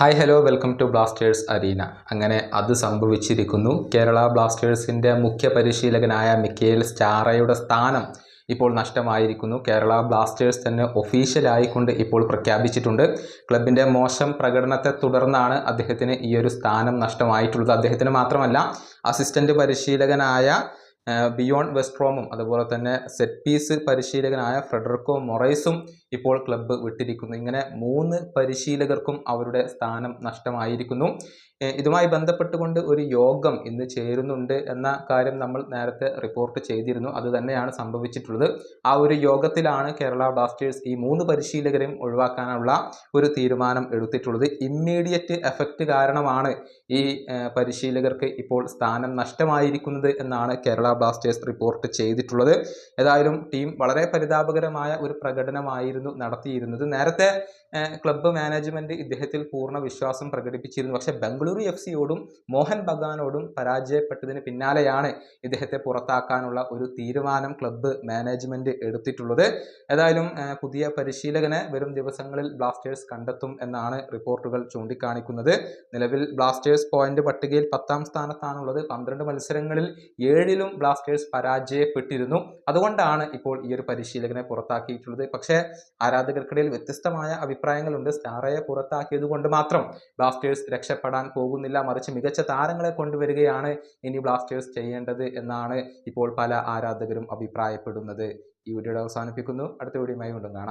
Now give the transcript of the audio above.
Hi hello welcome to Blasters arena അങ്ങനെ അത് സംഭവിച്ചിരിക്കുന്നു. കേരള ബ്ലാസ്റ്റേഴ്സിന്റെ മുഖ്യ പരിശീലകനായ മിക്കേൽ സ്റ്റാറയുടെ സ്ഥാനം ഇപ്പോൾ നഷ്ടമായിരിക്കുന്നു. കേരള ബ്ലാസ്റ്റേഴ്സ് തന്നെ ഒഫീഷ്യലായിക്കൊണ്ട് ഇപ്പോൾ പ്രഖ്യാപിച്ചിട്ടുണ്ട്. ക്ലബിന്റെ മോശം പ്രകടനത്തെ തുടർന്നാണ് അദ്ദേഹത്തിന് ഈ ഒരു സ്ഥാനം നഷ്ടമായിട്ടുള്ളത്. അദ്ദേഹത്തിന് മാത്രമല്ല അസിസ്റ്റന്റ് പരിശീലകനായ ബിയോൺ വെസ്ട്രോമും അതുപോലെ തന്നെ സെറ്റ് പീസ് പരിശീലകനായ ഫ്രെഡറിക്കോ മൊറൈസും ഇപ്പോൾ ക്ലബ്ബ് വിട്ടിരിക്കുന്നു. ഇങ്ങനെ മൂന്ന് പരിശീലകർക്കും അവരുടെ സ്ഥാനം നഷ്ടമായിരിക്കുന്നു. ഇതുമായി ബന്ധപ്പെട്ടുകൊണ്ട് ഒരു യോഗം ഇന്ന് ചേരുന്നുണ്ട് എന്ന കാര്യം നമ്മൾ നേരത്തെ റിപ്പോർട്ട് ചെയ്തിരുന്നു. അത് തന്നെയാണ് സംഭവിച്ചിട്ടുള്ളത്. ആ ഒരു യോഗത്തിലാണ് കേരള ബ്ലാസ്റ്റേഴ്സ് ഈ മൂന്ന് പരിശീലകരെയും ഒഴിവാക്കാനുള്ള ഒരു തീരുമാനം എടുത്തിട്ടുള്ളത്. ഇമ്മീഡിയറ്റ് എഫക്റ്റ് കാരണമാണ് ഈ പരിശീലകർക്ക് ഇപ്പോൾ സ്ഥാനം നഷ്ടമായിരിക്കുന്നത് എന്നാണ് കേരള ബ്ലാസ്റ്റേഴ്സ് റിപ്പോർട്ട് ചെയ്തിട്ടുള്ളത്. ഏതായാലും ടീം വളരെ പരിതാപകരമായ ഒരു പ്രകടനമായിരുന്നു നടത്തിയിരുന്നത്. നേരത്തെ ക്ലബ്ബ് മാനേജ്മെന്റ് ഇദ്ദേഹത്തിൽ പൂർണ വിശ്വാസം പ്രകടിപ്പിച്ചിരുന്നു. പക്ഷേ ബംഗളൂരു എഫ് സിയോടും മോഹൻ ബഗാനോടും പരാജയപ്പെട്ടതിന് പിന്നാലെയാണ് ഇദ്ദേഹത്തെ പുറത്താക്കാനുള്ള ഒരു തീരുമാനം ക്ലബ്ബ് മാനേജ്മെന്റ് എടുത്തിട്ടുള്ളത്. ഏതായാലും പുതിയ പരിശീലകനെ വരും ദിവസങ്ങളിൽ ബ്ലാസ്റ്റേഴ്സ് കണ്ടെത്തും എന്നാണ് റിപ്പോർട്ടുകൾ ചൂണ്ടിക്കാണിക്കുന്നത്. നിലവിൽ ബ്ലാസ്റ്റേഴ്സ് പോയിന്റ് പട്ടികയിൽ പത്താം സ്ഥാനത്താണുള്ളത്. പന്ത്രണ്ട് മത്സരങ്ങളിൽ ഏഴിലും ബ്ലാസ്റ്റേഴ്സ് പരാജയപ്പെട്ടിരുന്നു. അതുകൊണ്ടാണ് ഇപ്പോൾ ഈ ഒരു പരിശീലകനെ പുറത്താക്കിയിട്ടുള്ളത്. പക്ഷേ ആരാധകർക്കിടയിൽ വ്യത്യസ്തമായ അഭിപ്രായങ്ങളുണ്ട്. സ്റ്റാറയെ പുറത്താക്കിയത് കൊണ്ട് മാത്രം ബ്ലാസ്റ്റേഴ്സ് രക്ഷപ്പെടാൻ പോകുന്നില്ല. മറിച്ച് മികച്ച താരങ്ങളെ കൊണ്ടുവരികയാണ് ഇനി ബ്ലാസ്റ്റേഴ്സ് ചെയ്യേണ്ടത് എന്നാണ് ഇപ്പോൾ പല ആരാധകരും അഭിപ്രായപ്പെടുന്നത്. ഈ വീഡിയോ അവസാനിപ്പിക്കുന്നു. അടുത്ത വീഡിയോയുമായി വീണ്ടും കാണാം.